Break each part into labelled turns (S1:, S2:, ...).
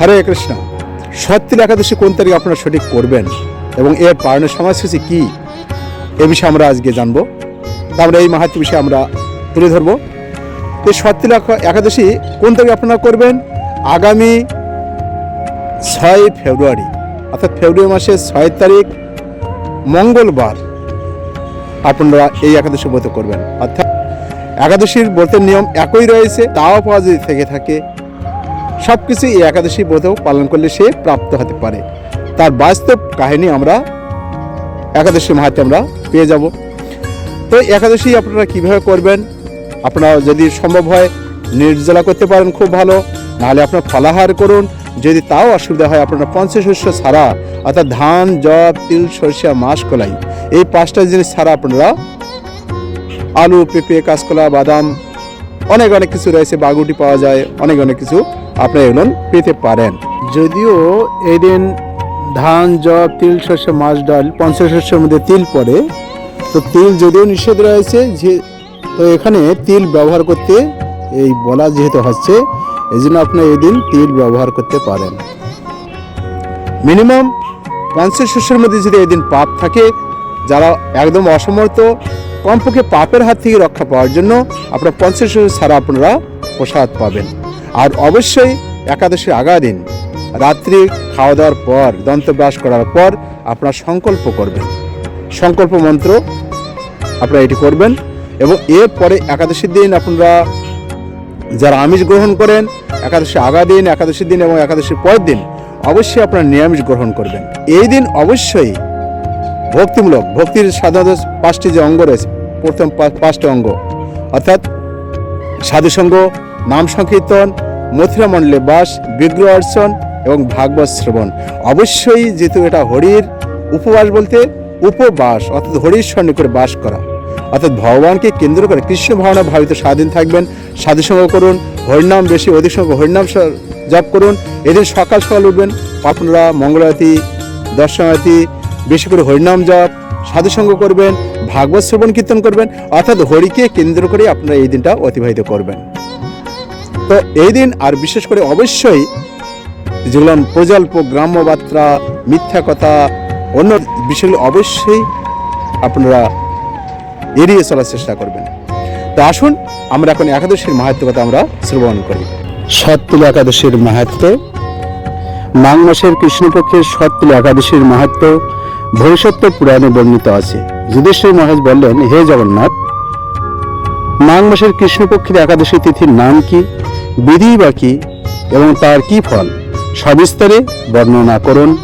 S1: হরে কৃষ্ণ। সত্যিল একাদশী কোন তারিখ আপনারা সঠিক করবেন এবং এর পালনের সময়সূচি কী? এ বিষয়ে আমরা আজকে জানব। তা আমরা এই মাহাত্ম বিষয়ে আমরা তুলে ধরবো। এই সত্যিল একা- একাদশী কোন তারিখ আপনারা করবেন? আগামী ছয় ফেব্রুয়ারি, অর্থাৎ ফেব্রুয়ারি মাসের ছয় তারিখ, মঙ্গলবার আপনারা এই একাদশী ব্রত করবেন। অর্থাৎ একাদশীর ব্রতের নিয়ম একই রয়েছে, তাও পাওয়া যদি থেকে থাকে। সব কিছু এই একাদশী ব্রত পালন করলে সে প্রাপ্ত হতে পারে। তার বাস্তব কাহিনী আমরা একাদশী মাহাতে আমরা পেয়ে যাব। তো একাদশী আপনারা কীভাবে করবেন? আপনারা যদি সম্ভব হয় নির্জলা করতে পারেন খুব ভালো। নাহলে আপনার ফলাহার করুন। যদি তাও অসুবিধা হয়, আপনারা পঞ্চশস্য ছাড়া, অর্থাৎ ধান, জব, তিল, সরিষা মাস কলাই, এই পাঁচটা জিনিস ছাড়া আপনারা আলু, পেঁপে, কাঁচকলা, বাদাম অনেক অনেক কিছু রয়েছে, বাগুটি পাওয়া যায়, অনেক অনেক কিছু আপনারা এগুলো পেতে পারেন। যদিও এই দিন ধান, জব, তিল শস্য মাছ, ডাল, পঞ্চাশ শস্যের মধ্যে তিল পড়ে, তো তিল যদিও নিষেধ রয়েছে, যে তো এখানে তিল ব্যবহার করতে এই বলা যেহেতু হচ্ছে এই জন্য আপনি এই দিন তিল ব্যবহার করতে পারেন। মিনিমাম পঞ্চাশ শস্যের মধ্যে যদি এই দিন পাপ থাকে, যারা একদম অসমর্থ কমপক্ষে পাপের হাত থেকে রক্ষা পাওয়ার জন্য আপনার পঞ্চাশ ছাড়া আপনারা প্রসাদ পাবেন। আর অবশ্যই একাদশীর আগা দিন রাত্রি খাওয়া দাওয়ার পর দন্তব্যাস করার পর আপনারা সংকল্প করবেন। সংকল্প মন্ত্র আপনারা এটি করবেন এবং এরপরে একাদশীর দিন আপনারা যারা আমিষ গ্রহণ করেন একাদশী আগা দিন, একাদশীর দিন এবং একাদশীর পরের দিন অবশ্যই আপনারা নিরামিষ গ্রহণ করবেন। এই দিন অবশ্যই ভক্তিমূলক, ভক্তির সাধারণত পাঁচটি যে অঙ্গ রয়েছে প্রথম পাঁচটা অঙ্গ। অর্থাৎ সাধুসঙ্গ, নাম সংকীর্তন, মথুরা মণ্ডলে বাস, বিগ্রহ অর্চন এবং ভাগবত শ্রবণ। অবশ্যই যেহেতু এটা হরির উপবাস বলতে উপবাস, অর্থাৎ হরির স্বর্ণ করে বাস করা। অর্থাৎ ভগবানকে কেন্দ্র করে কৃষ্ণ ভাবনা ভাবিত স্বাধীন থাকবেন, সাধুসঙ্গ করুন, হরিনাম বেশি, অধিক সঙ্গ হরিনাম জপ করুন, এদিন সকাল সকাল উঠবেন আপনারা মঙ্গলারতি দর্শনার্থী বেশি করে হরিনাম জপ সাধুসঙ্গ করবেন, ভাগবত শ্রবণ কীর্তন করবেন, অর্থাৎ হরিকে কেন্দ্র করে আপনারা এই দিনটা অতিবাহিত করবেন। তো এই দিন আর বিশেষ করে অবশ্যই যেগুলো প্রজল্প গ্রাম্য বার্তা মিথ্যা কথা, অন্য বিষয়গুলো অবশ্যই আপনারা এড়িয়ে চলার চেষ্টা করবেন। তো আসুন, আমরা এখন একাদশীর মাহাত্ম কথা আমরা শ্রবণ করি। সত্তুল একাদশীর মাহাত্ম মাঘ মাসের কৃষ্ণপক্ষের সত্তুল একাদশীর মাহাত্ম ভবিষ্যৎ পুরাণে বর্ণিত আছে। যুধিষ্ঠির মহারাজ বললেন, হে জগন্নাথ, মাঘ মাসের কৃষ্ণপক্ষের একাদশী তিথির নাম কি, বিধি বা কি, এবং তার কি ফল? সবিস্তারে বর্ণনা করুন।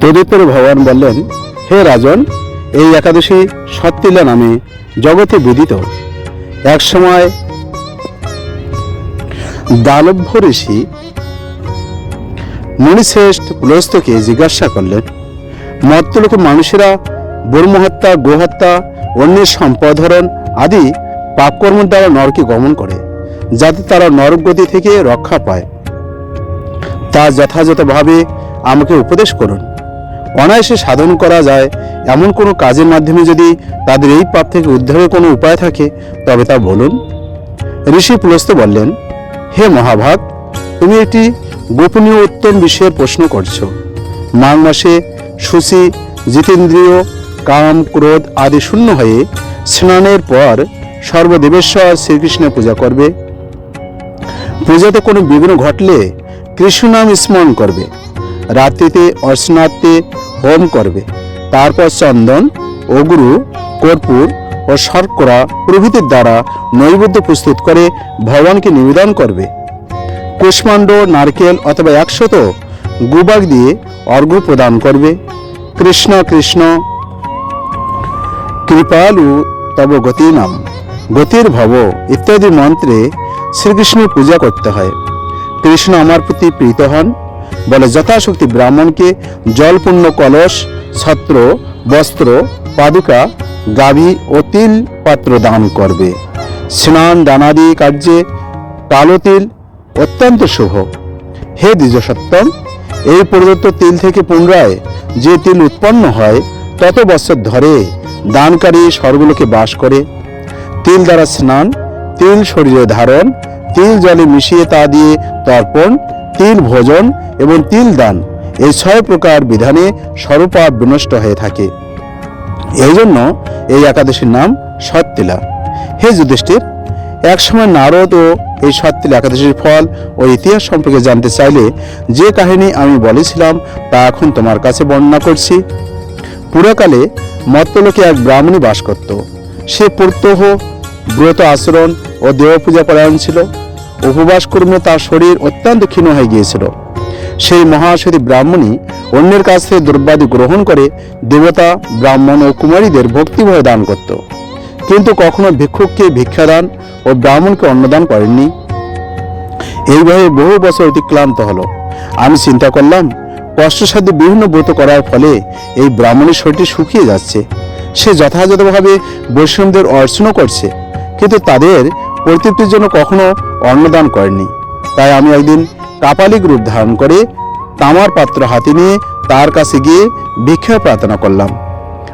S1: তদুত্তর ভগবান বললেন, হে রাজন, এই একাদশী সত্তিলা নামে জগতে বিদিত। এক সময় দালভ্য ঋষি মুনিশ্রেষ্ঠ পুলস্তকে জিজ্ঞাসা করলেন মর্তলোকে মানুষেরা, ব্রহ্মহত্যা, গোহত্যা, অন্যের সম্পদ সম্পদহরণ আদি পাপকর্মের দ্বারা নরকে গমন করে, যাতে তারা নরক গতি থেকে রক্ষা পায়। তা যথাযথভাবে আমাকে উপদেশ করুন। অনায়াসে সাধন করা যায় এমন কোনো কাজের মাধ্যমে যদি তাদের এই পাপ থেকে উদ্ধারের কোনো উপায় থাকে, তবে তা বলুন। ঋষি পুলস্ত বললেন, হে মহাভাগ, তুমি একটি গোপনীয় উত্তম বিষয়ের প্রশ্ন করছ। মাঘ মাসে সুশি জিতেন্দ্রীয়, কাম, ক্রোধ আদি শূন্য হয়ে স্নানের পর সর্বদেবেশ্বর শ্রীকৃষ্ণের পূজা করবে। পূজাতে কোনো বিঘ্ন ঘটলে কৃষ্ণ নাম স্মরণ করবে। রাত্রিতে অর্চনার্থে হোম করবে। তারপর চন্দন অগুরু কর্পূর ও শর্করা প্রভৃতির দ্বারা নৈবেদ্য প্রস্তুত করে ভগবানকে নিবেদন করবে। কুষ্মাণ্ড, নারকেল অথবা একশত গুবাক দিয়ে অর্ঘ্য প্রদান করবে। কৃষ্ণ কৃষ্ণ। কৃপালু তব গতি নাম গতির ভব ইত্যাদি মন্ত্রে শ্রীকৃষ্ণের পূজা করতে হয়। কৃষ্ণ আমার প্রতি প্রীত হন। বলে যথাশক্তি ব্রাহ্মণকে জলপূর্ণ কলস, ছত্র, বস্ত্র, পাদুকা, গাভী ও তিল পাত্র দান করবে। স্নান, দানাদি কার্যে কালো তিল অত্যন্ত শুভ। হে দ্বিজ দ্বিজসত্তম এই প্রদত্ত তিল থেকে পুনরায় যে তিল উৎপন্ন হয়, তত বছর ধরে দানকারী স্বর্গলোকে বাস করে। তিল দ্বারা স্নান, তিল শরীরে ধারণ, তিল জলে মিশিয়ে তা দিয়ে তর্পণ, তিল ভোজন এবং তিল দান, এই ছয় প্রকার বিধানে সর্বপাপ বিনষ্ট হয়ে থাকে। এই জন্য এই একাদশীর নাম সত্তিলা হে যুধিষ্ঠির একসময় নারদ ও এই সত্তিলা একাদশীর ফল ও ইতিহাস সম্পর্কে জানতে চাইলে যে কাহিনী আমি বলেছিলাম তা এখন তোমার কাছে বর্ণনা করছি। পুরাকালে মত্তলোকে এক ব্রাহ্মণী বাস করত। সে প্রত্যহ ব্রত আচরণ ও দেবপূজা পরায়ণ ছিল। উপবাস কর্মে তার শরীর অত্যন্ত ক্ষীণ হয়ে গিয়েছিল। সেই মহাসতী ব্রাহ্মণী অন্যের কাছ থেকে দ্রব্যাদি গ্রহণ করে দেবতা, ব্রাহ্মণ ও কুমারীদের ভক্তিভয় দান করত। কিন্তু কখনো ভিক্ষুককে ভিক্ষাদান ও ব্রাহ্মণকে অন্নদান করেননি। এইভাবে বহু বছর অতিক্লান্ত হলো। আমি চিন্তা করলাম, কষ্টসাধ্য বিভিন্ন ব্রত করার ফলে এই ব্রাহ্মণের শরীরটি শুকিয়ে যাচ্ছে। সে যথাযথভাবে বৈষ্ণবদের অর্চনও করছে, কিন্তু তাদের প্রতীপ্তির জন্য কখনো অন্নদান করেনি তাই আমি একদিন কাপালিক রূপ ধারণ করে তামার পাত্র হাতে নিয়ে তার কাছে গিয়ে ভিক্ষা প্রার্থনা করলাম।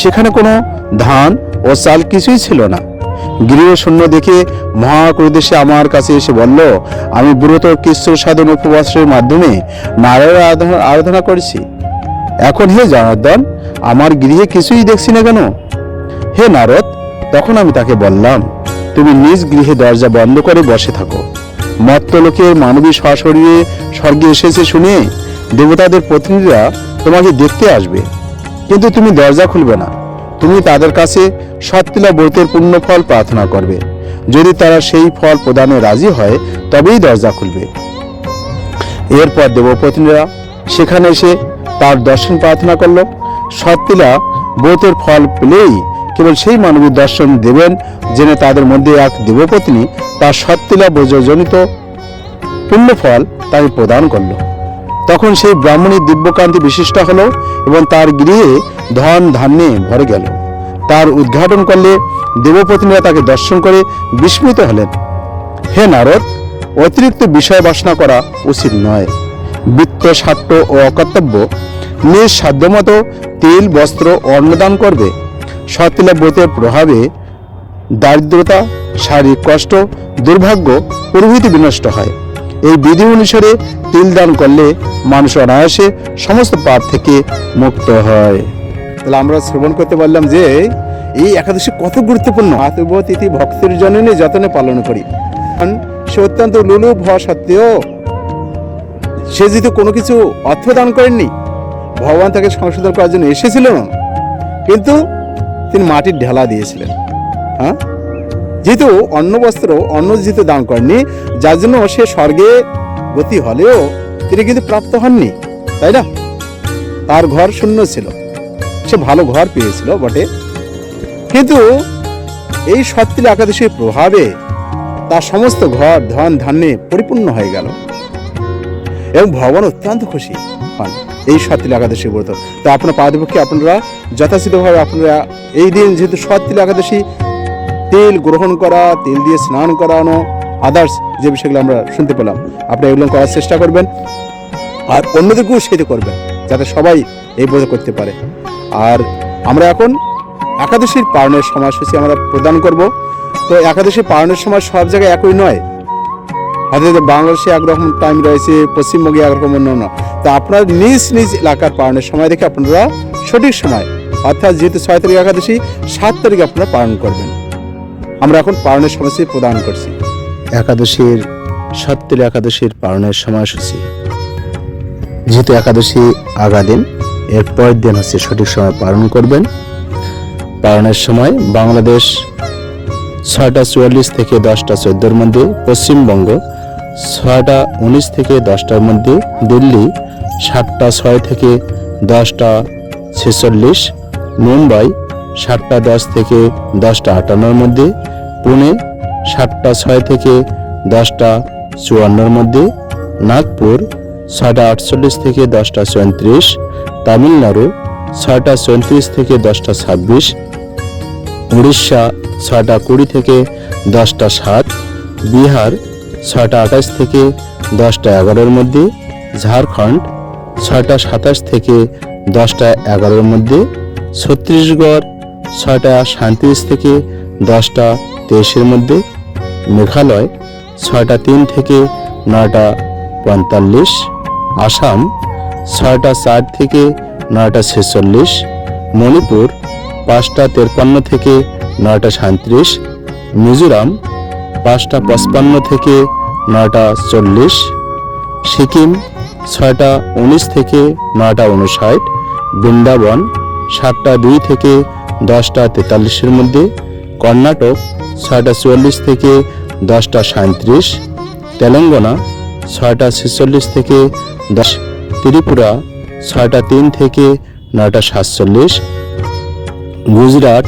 S1: সেখানে কোনো ধান ও চাল কিছুই ছিল না। গৃহ শূন্য দেখে মহাক্রোধে সে আমার কাছে এসে বলল, আমি ব্রত কৃষ্ণ সাধন উপবাসের মাধ্যমে নারায়ণ আরাধনা আরাধনা করেছি। এখন হে জনার্দন, আমার গৃহে কিছুই দেখছি না কেন? হে নারদ, তখন আমি তাকে বললাম, তুমি নিজ গৃহে দরজা বন্ধ করে বসে থাকো। মত্তলোকের মানবী সশরীরে স্বর্গে এসেছে শুনে দেবতাদের প্রতিনিধিরা তোমাকে দেখতে আসবে। কিন্তু তুমি দরজা খুলবে না। তুমি তাদের কাছে সত্তিলা ব্রতের পূর্ণ ফল প্রার্থনা করবে। যদি তারা সেই ফল প্রদানে রাজি হয়, তবেই দরজা খুলবে। এরপর দেবপ্রতিনিধিরা সেখানে এসে তার দর্শন প্রার্থনা করল। সত্তিলা ব্রতের ফল পেলেই কেবল সেই মানবীর দর্শন দেবেন জেনে তাদের মধ্যে এক দেবপত্নী। তার সত্তিলা ব্রজজনিত পুণ্যফল তাকে প্রদান করল। তখন সেই ব্রাহ্মণী দিব্যকান্তি বিশিষ্ট হল এবং তার গৃহে ধন ধান্যে ভরে গেল। তার উদ্ঘাটন করলে দেবপত্নীরা তাকে দর্শন করে বিস্মিত হলেন। হে নারদ, অতিরিক্ত বিষয় বাসনা করা উচিত নয়। বৃত্ত সাট্য ও অকর্তব্য নিজ সাধ্যমতো তেল, বস্ত্র, অন্নদান করবে। সতিলাব্যতের প্রভাবে দারিদ্রতা, শারীরিক কষ্ট, দুর্ভাগ্য প্রভৃতি বিনষ্ট হয়। এই বিধি অনুসারে তিল দান করলে মানুষ অনায়াসে সমস্ত পাপ থেকে মুক্ত হয়। তাহলে আমরা শ্রবণ করতে পারলাম যে এই একাদশী কত গুরুত্বপূর্ণ। আতব ভক্তের জননে যতনে পালন করি। কারণ সে অত্যন্ত লুলুপ হওয়া সত্ত্বেও সে যেহেতু কোনো কিছু অর্থ দান করেননি, ভগবান তাকে সংশোধন করার জন্য এসেছিল না কিন্তু তিনি মাটির ঢেলা দিয়েছিলেন। হ্যাঁ? যেহেতু অন্ন বস্ত্র অন্ন যেহেতু দান করেননি, যার জন্য সে স্বর্গে গতি হলেও তিনি কিন্তু প্রাপ্ত হননি, তাই না? তার ঘর শূন্য ছিল। সে ভালো ঘর পেয়েছিল বটে। কিন্তু এই সত্তিল একাদশীর প্রভাবে তার সমস্ত ঘর, ধন, ধান্যে পরিপূর্ণ হয়ে গেল এবং ভগবান অত্যন্ত খুশি হন এই সত্তিল একাদশী ব্রত। তো আপনার পাদপক্ষে আপনারা যথাযথভাবে আপনারা এই দিন যেহেতু সত্তিল একাদশী তেল গ্রহণ করা, তেল দিয়ে স্নান করানো আদার্স যে বিষয়গুলো আমরা শুনতে পেলাম। আপনি এগুলো করার চেষ্টা করবেন আর অন্যদেরকেও সেটা করবেন, যাতে সবাই এই ব্রত করতে পারে। আর আমরা এখন একাদশীর পালনের সময়সূচি আমরা প্রদান করব। তো একাদশী পালনের সময় সব জায়গায় একই নয়। হয়তো বাংলাদেশে একরকম টাইম রয়েছে, পশ্চিমবঙ্গে একরকম অন্য অন্য তো আপনার নিজ নিজ এলাকার পালনের সময় দেখে আপনারা সঠিক সময়, অর্থাৎ যেহেতু ছয় তারিখ একাদশী, সাত তারিখে আপনারা পালন করবেন। আমরা এখন পালনের সময়সূচি প্রদান করছি। একাদশীর সত্তর একাদশীর পালনের সময়সূচি। যেহেতু একাদশী আগা দিন, এর পরের দিন হচ্ছে সঠিক সময় পালন করবেন। পালনের সময় বাংলাদেশ ছয়টা চুয়াল্লিশ থেকে দশটা চোদ্দোর মধ্যে, পশ্চিমবঙ্গ ছয়টা উনিশ থেকে দশটার মধ্যে, দিল্লি সাতটা ছয় থেকে দশটা ছেচল্লিশ, মুম্বাই সাতটা দশ থেকে দশটা আটান্নর মধ্যে, পুনে সাতটা ছয় থেকে দশটা চুয়ান্নর মধ্যে, নাগপুর
S2: ছয়টা আটচল্লিশ থেকে দশটা চৌত্রিশ তামিলনাড়ু ছয়টা চৌত্রিশ থেকে দশটা ছাব্বিশ, উড়িষ্যা ছয়টা কুড়ি থেকে দশটা সাত, বিহার ছয়টা আঠাশ থেকে দশটা এগারোর মধ্যে, ঝাড়খণ্ড ছয়টা সাতাশ থেকে দশটা এগারোর মধ্যে, ছত্তিশগড় ছয়টা সাঁত্রিশ থেকে দশটা তেইশের মধ্যে, মেঘালয় ছয়টা তিন থেকে নয়টা পঁয়তাল্লিশ, আসাম ছয়টা চার থেকে নয়টা ছেচল্লিশ, মণিপুর পাঁচটা তেরপান্ন থেকে নয়টা সাঁত্রিশ, মিজোরাম পাঁচটা পঁচপান্ন থেকে নয়টা চল্লিশ, সিকিম ছয়টা উনিশ থেকে নয়টা উনষাট, বৃন্দাবন সাতটা দুই থেকে দশটা তেতাল্লিশের মধ্যে, কর্ণাটক ছয়টা চুয়াল্লিশ থেকে দশটা সাঁত্রিশ তেলেঙ্গানা ছয়টা ছেচল্লিশ থেকে দশ, ত্রিপুরা ছয়টা তিন থেকে নয়টা সাতচল্লিশ, গুজরাট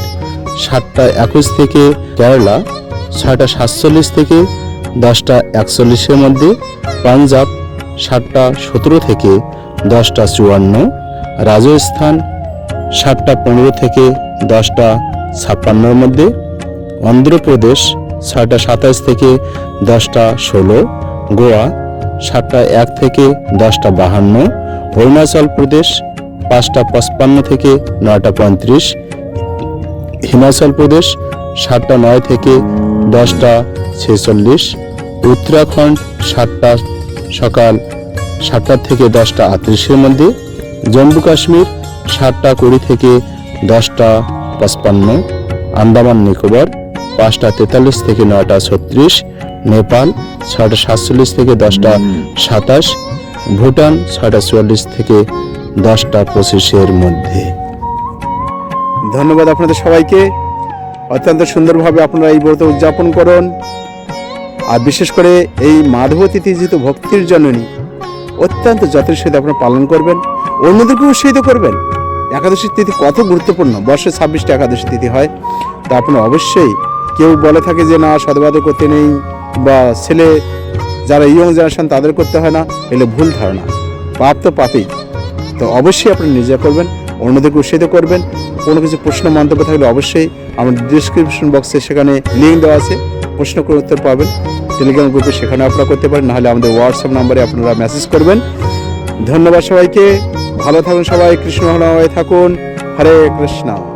S2: সাতটা একুশ থেকে কেরালা ছয়টা সাতচল্লিশ থেকে দশটা একচল্লিশের মধ্যে, পাঞ্জাব সাতটা সতেরো থেকে দশটা চুয়ান্ন, রাজস্থান সাতটা পনেরো থেকে দশটা ছাপ্পান্নর মধ্যে অন্ধ্রপ্রদেশ ছয়টা সাতাশ থেকে দশটা ষোলো, গোয়া সাতটা এক থেকে দশটা বাহান্ন, অরুণাচল প্রদেশ পাঁচটা পঁচপান্ন থেকে নয়টা পঁয়ত্রিশ, হিমাচল প্রদেশ সাতটা নয় থেকে দশটা ছেচল্লিশ, উত্তরাখণ্ড সাতটা সকাল সাতটা থেকে দশটা আটত্রিশের মধ্যে, জম্মু কাশ্মীর সাতটা কুড়ি থেকে দশটা পঁচপান্ন আন্দামান নিকোবর পাঁচটা তেতাল্লিশ থেকে নয়টা ছত্রিশ নেপাল ছয়টা সাতচল্লিশ থেকে দশটা সাতাশ ভুটান ছয়টা চুয়াল্লিশ থেকে দশটা পঁচিশের মধ্যে।
S1: ধন্যবাদ আপনাদের সবাইকে। অত্যন্ত সুন্দরভাবে আপনারা এই ব্রত উদযাপন করুন। আর বিশেষ করে এই মাধব তিথি যেহেতু ভক্তির জননী অত্যন্ত যত্নের সহিত আপনারা পালন করবেন অন্যদেরকেও উৎসাহিত করবেন। একাদশী তিথি কত গুরুত্বপূর্ণ? বর্ষে ছাব্বিশটা একাদশী তিথি হয়। তা আপনারা অবশ্যই কেউ বলে থাকে যে, না সদবাদ করতে নেই বা ছেলে যারা ইয়ং জেনারেশন তাদের করতে হয় না, এগুলো ভুল ধারণা। পাপ তো পাপই। তো অবশ্যই আপনি নিজে করবেন, অন্যদেরকে উৎসাহিত করবেন। কোনো কিছু প্রশ্ন, মন্তব্য থাকলে অবশ্যই আমার ডিসক্রিপশন বক্সে সেখানে লিঙ্ক দেওয়া আছে। প্রশ্ন করে উত্তর পাবেন। টেলিগ্রাম গ্রুপে সেখানে আপনারা করতে পারেন। নাহলে আমাদের হোয়াটসঅ্যাপ নাম্বারে আপনারা মেসেজ করবেন। ধন্যবাদ সবাইকে। ভালো থাকুন সবাই কৃষ্ণ হয়ে থাকুন। হরে কৃষ্ণ।